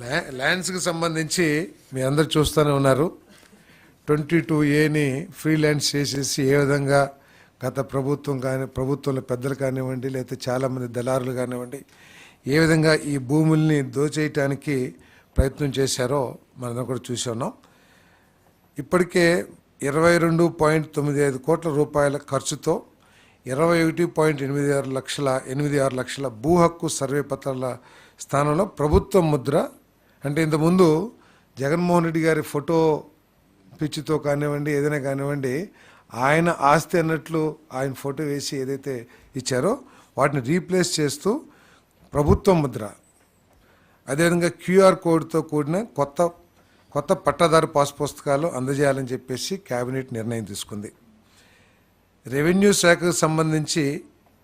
ల్యా ల్యాండ్స్కి సంబంధించి మీ అందరు చూస్తూనే ఉన్నారు. Twenty two any free lands చేసేసి ఏ విధంగా గత ప్రభుత్వం కానీ ప్రభుత్వంలో పెద్దలు కానివ్వండి లేకపోతే చాలామంది దళారులు కానివ్వండి ఏ విధంగా ఈ భూముల్ని దోచేయటానికి ప్రయత్నం చేశారో మనం కూడా చూసి ఉన్నాం. ఇప్పటికే ఇరవై రెండు పాయింట్ తొమ్మిది ఐదు కోట్ల రూపాయల ఖర్చుతో ఇరవై ఒకటి పాయింట్ ఎనిమిది ఆరు లక్షల ఎనిమిది ఆరు లక్షల భూ హక్కు సర్వే పత్రాల స్థానంలో ప్రభుత్వం ముద్ర అంటే ఇంతకుముందు జగన్మోహన్ రెడ్డి గారి ఫోటో పిచ్చితో కానివ్వండి ఏదైనా కానివ్వండి ఆయన ఆస్తి అన్నట్లు ఆయన ఫోటో వేసి ఏదైతే ఇచ్చారో వాటిని రీప్లేస్ చేస్తూ ప్రభుత్వం ముద్ర. అదేవిధంగా క్యూఆర్ కోడ్తో కూడిన కొత్త కొత్త పట్టాదారు పాస్ పుస్తకాలు అందజేయాలని చెప్పేసి కేబినెట్ నిర్ణయం తీసుకుంది. రెవెన్యూ శాఖకు సంబంధించి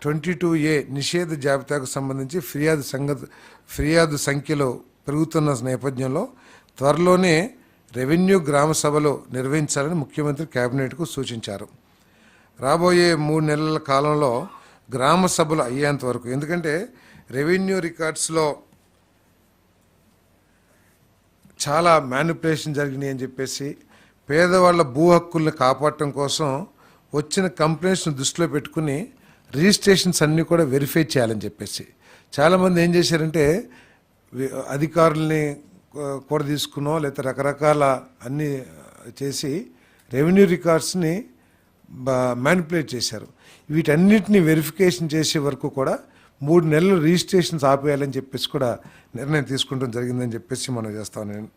ట్వంటీ టూ ఏ నిషేధ జాబితాకు సంబంధించి ఫిర్యాదు సంగ ఫిర్యాదు సంఖ్యలో పెరుగుతున్న నేపథ్యంలో త్వరలోనే రెవెన్యూ గ్రామ సభలు నిర్వహించాలని ముఖ్యమంత్రి కేబినెట్కు సూచించారు. రాబోయే మూడు నెలల కాలంలో గ్రామ సభలు అయ్యేంత వరకు ఎందుకంటే రెవెన్యూ రికార్డ్స్లో చాలా మ్యానిపులేషన్ జరిగినాయి అని చెప్పేసి పేదవాళ్ళ భూ హక్కుల్ని కాపాడటం కోసం వచ్చిన కంప్లైంట్స్ని దృష్టిలో పెట్టుకుని రిజిస్ట్రేషన్స్ అన్నీ కూడా వెరిఫై చేయాలని చెప్పేసి. చాలామంది ఏం చేశారంటే అధికారుల్ని కూడా తీసుకునో లేకపోతే రకరకాల అన్నీ చేసి రెవెన్యూ రికార్డ్స్ని మ్యానిపులేట్ చేశారు. వీటన్నిటిని వెరిఫికేషన్ చేసే వరకు కూడా మూడు నెలలు రిజిస్ట్రేషన్స్ ఆపేయాలని చెప్పేసి కూడా నిర్ణయం తీసుకుంటాం జరిగిందని చెప్పేసి మనం చేస్తాను నేను